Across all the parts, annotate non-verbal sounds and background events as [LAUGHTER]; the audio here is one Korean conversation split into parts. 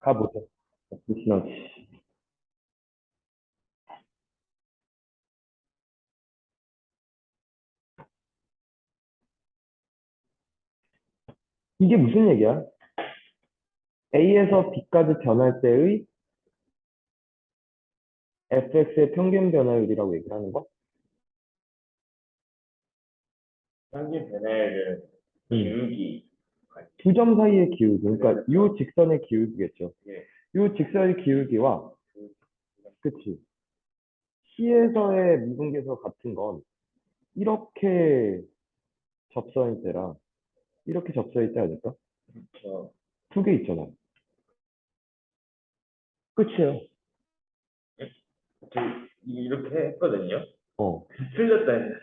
가보죠. 미시너지. 이게 무슨 얘기야? A에서 B까지 변할 때의 fx의 평균 변화율이라고 얘기를 하는 거? 평균 변화율은 기울기 두 점 사이의 기울기, 그러니까 이 직선의 기울기겠죠. 예. 이 직선의 기울기와 그치. C에서의 미분계수 같은 건 이렇게 접선일 때랑 이렇게 접선일 때 아닐까? 저두개 있잖아. 끝이에요. 저 이렇게 했거든요. 어. 틀렸다 했는데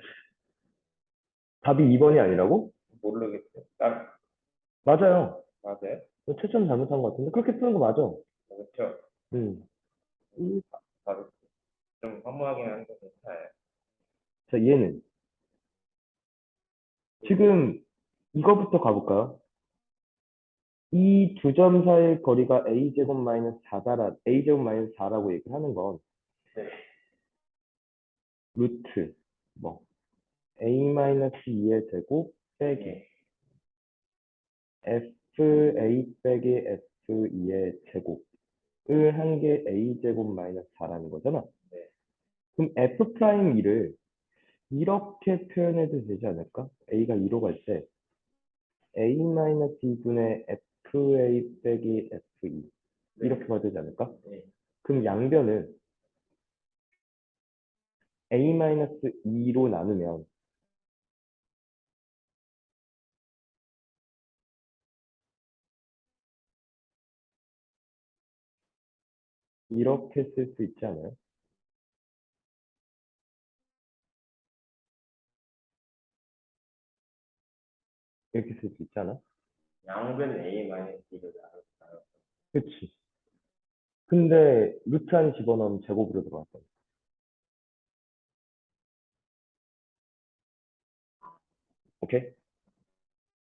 답이 2번이 아니라고? 모르겠어요. 딱 맞아요. 맞아요? 채점 잘못한 것 같은데 그렇게 푸는 거 맞아. 그렇죠. 음. 음. 바로 좀 허무하긴 한데 괜찮아요. 자, 얘는 지금 이거부터 가볼까요? 이 두 점 사이의 거리가 a 제곱 마이너스 4다 a 제곱 마이너스 4라고 얘기하는 건 네. 루트 뭐 a 마이너스 2의 제곱 빼기 네. F a 빼기 f 2의 제곱을 한 게 a 제곱 마이너스 4라는 거잖아. 네. 그럼 f 프라임 2를 이렇게 표현해도 되지 않을까? a가 2로 갈 때 a 마이너스 2분의 fa 빼기 f2 이렇게 봐도 되지 않을까? 네. 그럼 양변을 a 마이너스 2로 나누면 이렇게 쓸 수 있지 않아요? 이렇게 쓸 수 있잖아. 양변 A 마이너스 B를 나눴어요. 그치. 근데 루트 안에 집어넣으면 제곱으로 들어갔다. 오케이?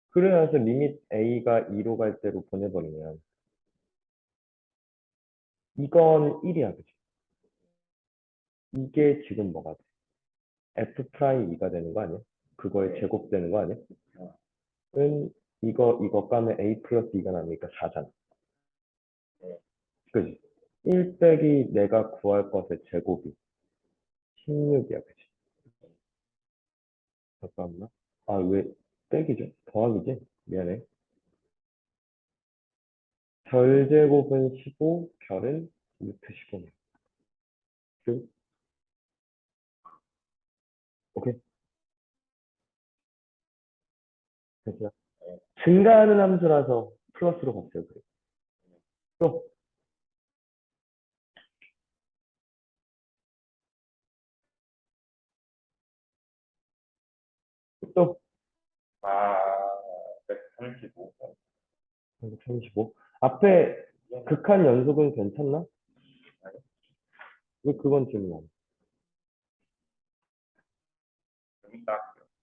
그래서 리밋 a가 2로 갈 때로 보내버리면 이건 1이야, 그치? 이게 지금 뭐가 돼? f 프라임 2가 되는 거 아니야? 그거의 네. 제곱 되는 거 아니야? 어. 은 이거 이거 까면 a 플러스 2가 나니까 4잖아. 네. 그지? 1 빼기 내가 구할 것의 제곱이 16이야, 그치? 잠깐만. 아, 왜 빼기죠? 더하기지? 미안해. 별제곱은 15, 결은 루트 15네. 끝. 오케이. 네. 증가하는 함수라서 플러스로 갔어요, 그래. 또. 또. 아, 135. 35. 앞에 극한 연속은 괜찮나? 왜 그건 질문.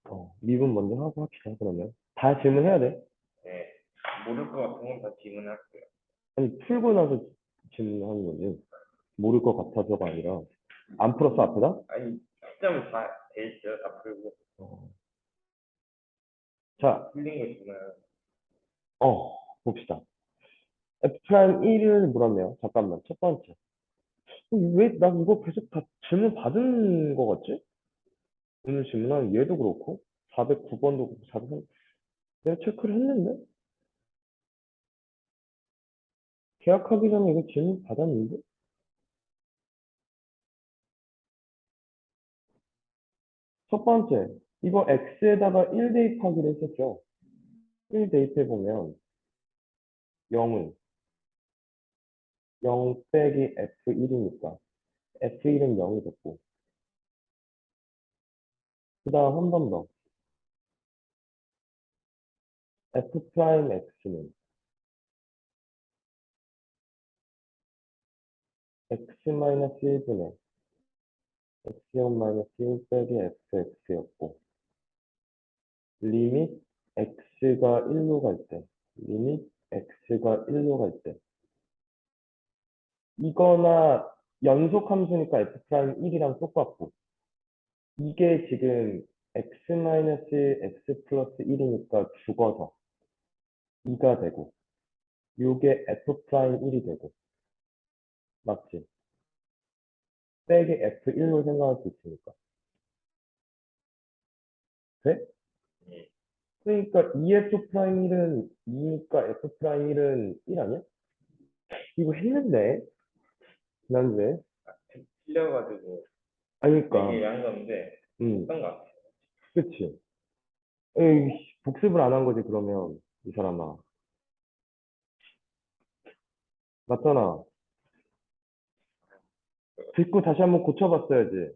어, 미분 먼저 하고 합시다, 그러면. 다 질문해야 돼. 네. 모를 것 같은 건 다 질문할게요. 아니, 풀고 나서 질문하는 거지. 모를 것 같아서가 아니라. 안 풀었어, 앞에다? 아니, 시점 다돼 있어요. 다 풀고. 어. 자, 풀린 거 주면 어, 봅시다. F 프라임 1을 물었네요. 잠깐만, 첫 번째. 왜, 나 이거 계속 다 질문 받은 거 같지? 오늘 질문한 얘도 그렇고, 409번도 그렇고, 403, 내가 체크를 했는데? 계약하기 전에 이거 질문 받았는데? 첫 번째, 이거 x에다가 1 대입하기로 했었죠. 1 대입해보면 0은 0 빼기 f1이니까 f1은 0이 됐고 그 다음 한 번 더. F 프라임 x는 x 마이너스 1분의 x0 마이너스 1 빼기 fx였고 리밋 x가 1로 갈 때, 리밋 x가 1로 갈 때, 이거나 연속 함수니까 f 프라임 1이랑 똑같고 이게 지금 x 마이너스 x 플러스 1이니까 죽어서 2가 되고 요게 f 프라임 1이 되고 맞지? 빼기 f1로 생각할 수 있으니까 돼? 예. 그러니까 2f 프라임 1은 2니까 f 프라임 1은 1 아니야? 이거 했는데 지난주에? 틀려가지고 아니까. 얘기를 한 건데 음. 했던 것 같아요. 그치. 에이 복습을 안 한 거지 그러면 이 사람아. 맞잖아. 듣고 다시 한번 고쳐봤어야지.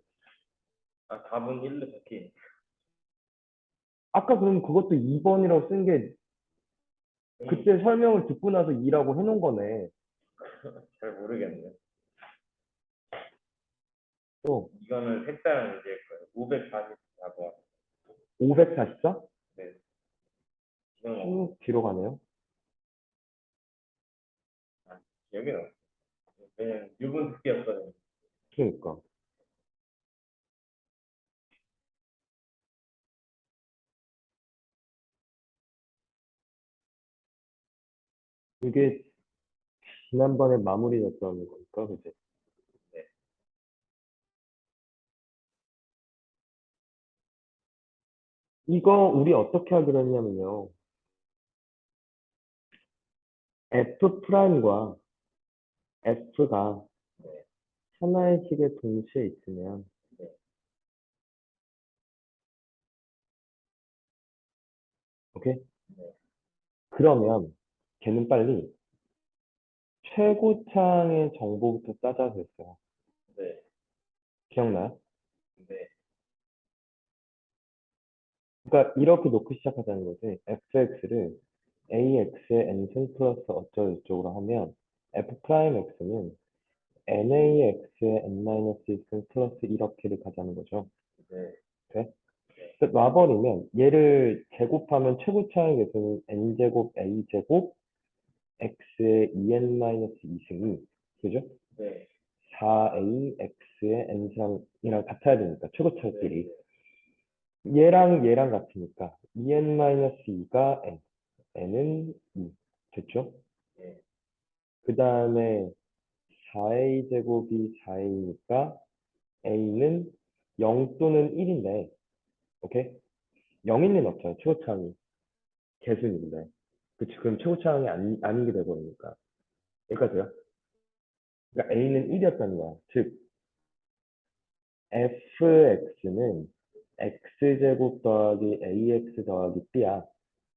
아 답은 1로 적힌. 아까 그럼 그것도 2번이라고 쓴 게 그때 설명을 듣고 나서 2라고 해놓은 거네. [LAUGHS] 잘 모르겠네. 또 이거는 색다른 거예요. 544번. 544? 네. 이건 뭐쭉 뒤로 가네요 기억이 나. 왜냐면 6은 듣기였거든요. 그러니까 이게 지난번에 마무리됐던 거니까 그지? 이거 우리 어떻게 하기로 했냐면요 f 프라임과 f가 네. 하나의 식에 동시에 있으면 네. 오케이? 네. 그러면 걔는 빨리 최고창의 정보부터 따져야 됐어요. 네. 기억나요? 네. 그러니까 이렇게 놓고 시작하자는 거지. fx를 ax의 n승 플러스 어쩌고 저쩌고로 하면 f 프라임 x는 nax의 n 마이너스 1승 플러스 이렇게를 가자는 거죠. 네. 그래서 놔버리면 얘를 제곱하면 최고차의 개수는 n제곱 a제곱 x의 2n 마이너스 2승이 그죠? 네. 4a x의 n승이랑 같아야 되니까 최고차끼리 얘랑 얘랑 같으니까 2n 마이너스 2가 n n은 2 됐죠? 네. 그 다음에 4a 제곱이 4a니까 a는 0 또는 1인데 오케이? 0있는 없잖아요 최고차항이 개수인데 그치 그럼 최고차항이 아니, 아닌 게 돼버리니까 여기까지요? 그러니까 a는 1이었다는 거야 즉 fx는 x제곱 더하기 ax 더하기 b야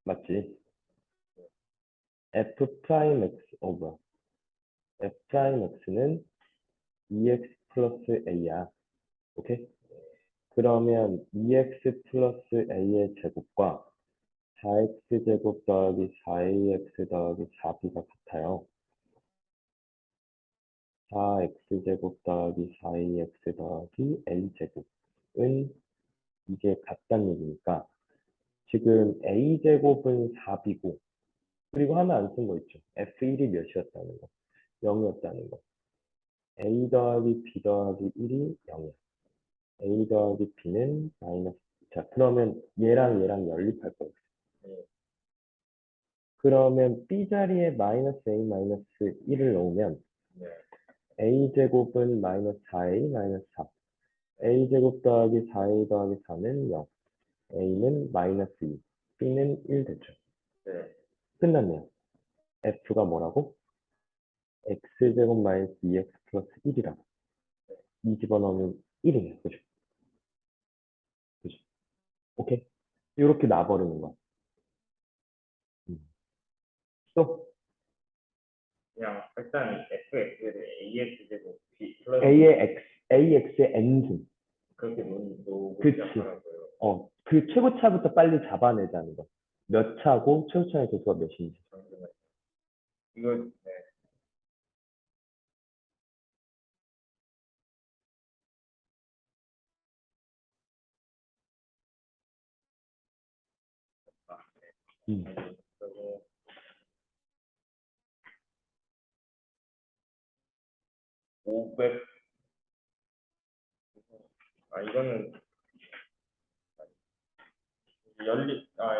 맞지? f 프라임 x 어 뭐야 f 프라임 x는 2x 플러스 a야 오케이? 그러면 2x 플러스 a의 제곱과 4x 제곱 더하기 4ax 더하기 4b가 같아요. 4x 제곱 더하기 4ax 더하기 a 제곱은 이게 같다는 얘기니까 지금 a 제곱은 4b고 그리고 하나 안 쓴 거 있죠. f1이 몇이었다는 거. 0이었다는 거. a 더하기 b 더하기 1이 0이야. a 더하기 b는 마이너스. 자, 그러면 얘랑 얘랑 연립할 거예요. 네. 그러면 b 자리에 마이너스 a 마이너스 1을 넣으면 네. a 제곱은 마이너스 4a 마이너스 4. A 제곱 더하기 4a 더하기 4는 0. a는 마이너스 2. b는 1 되죠. 네. 끝났네요. f가 뭐라고? x제곱 마이너스 2x 플러스 1이라고. 이 집어넣으면 1이네요. 그죠? 그죠? 오케이? 이렇게 놔버리는 거야. 음. 또 그냥 일단 fx를 ax 제곱 b 플러스 a의 x, ax의 n승. 그렇게 놓- 놓고 그치. 어, 그 최고차부터 빨리 잡아내자는 거. 몇 차고 최고차의 개수가 몇인지. 이거 네. 음. 그리고 500. 아, 이거는 연립, 아,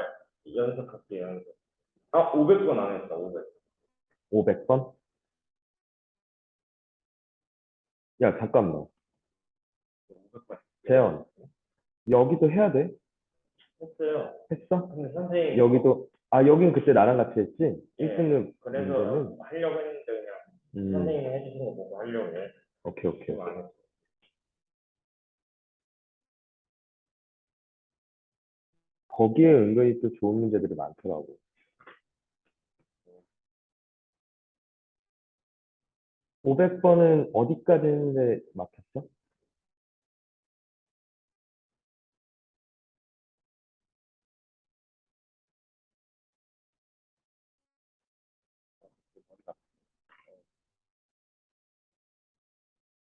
연속할게요, 연속. 아, 500번 안 했다, 500. 500번? 야, 잠깐만. 500번 재현. 여기도 해야 돼? 했어요. 했어? 근데 선생님. 여기도, 아, 여긴 그때 나랑 같이 했지? 예, 1등급 그래서 문제는? 하려고 했는데 그냥 음, 선생님이 해주신 거 보고 하려고 해. 오케이, 오케이. 거기에 은근히 또 좋은 문제들이 많더라고. 오백 번은 어디까지 했는데 막혔어?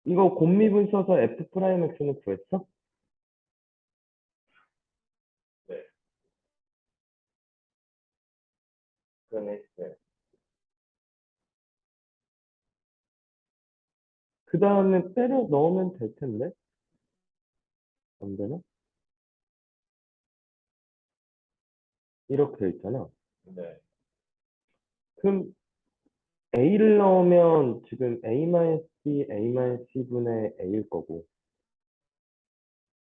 이거 곱미분 써서 f 프라임 x는 구했어? 했어요. 그 다음에 때려 넣으면 될 텐데? 안 되나? 이렇게 돼 있잖아. 네. 그럼 A를 넣으면 지금 A-B, A-C분의 A일 거고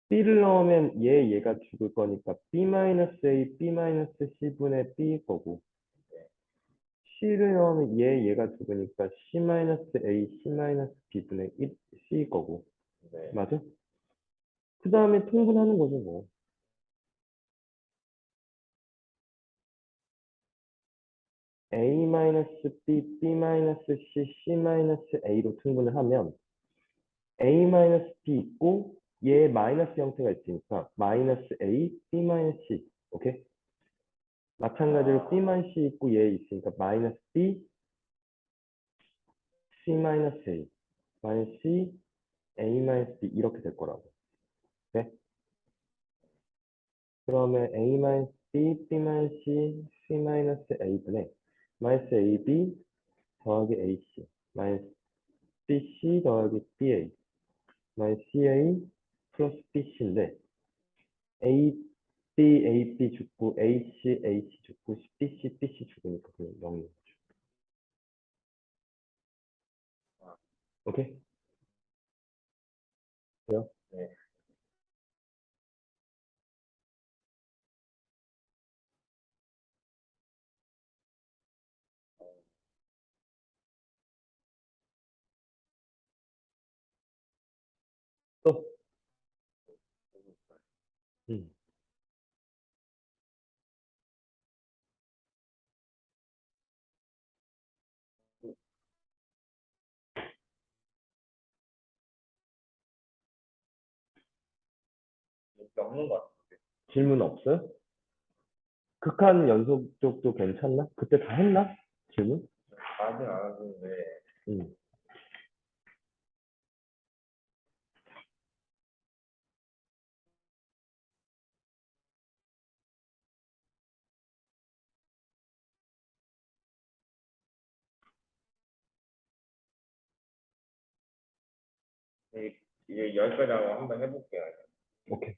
B를 넣으면 얘, 얘가 죽을 거니까 B-A, B-C분의 B일 거고 C를 넣으면 얘, 얘가 죽으니까 C-A, C-B분의 C일 거고 네. 맞아? 그 다음에 통분하는 거죠 뭐 A-B, B-C, C-A로 통분을 하면 A-B 있고 얘 마이너스 형태가 있으니까 마이너스 A, B-C 오케이? 마찬가지로 아. B-C 있고 얘 있으니까 마이너스 B, C-A 마이너스 C, A-B 이렇게 될 거라고 오케이? 그러면 A-B, B-C, C-A분의 마이너스 AB 더하기 AC 마이너스 BC 더하기 BA 마이너스 CA 플러스 BC인데 A, B, A, B 죽고 AC, AC 죽고 BC, BC 죽으니까 그냥 0인 거죠. 오케이? 돼요? 네. 또? 음. 없는 것 같아요. 질문 없어요? 극한 연속 쪽도 괜찮나? 그때 다 했나? 질문? 아직 안 하는데 음. 이게 여기까지 하고 한번 해볼게요. 오케이.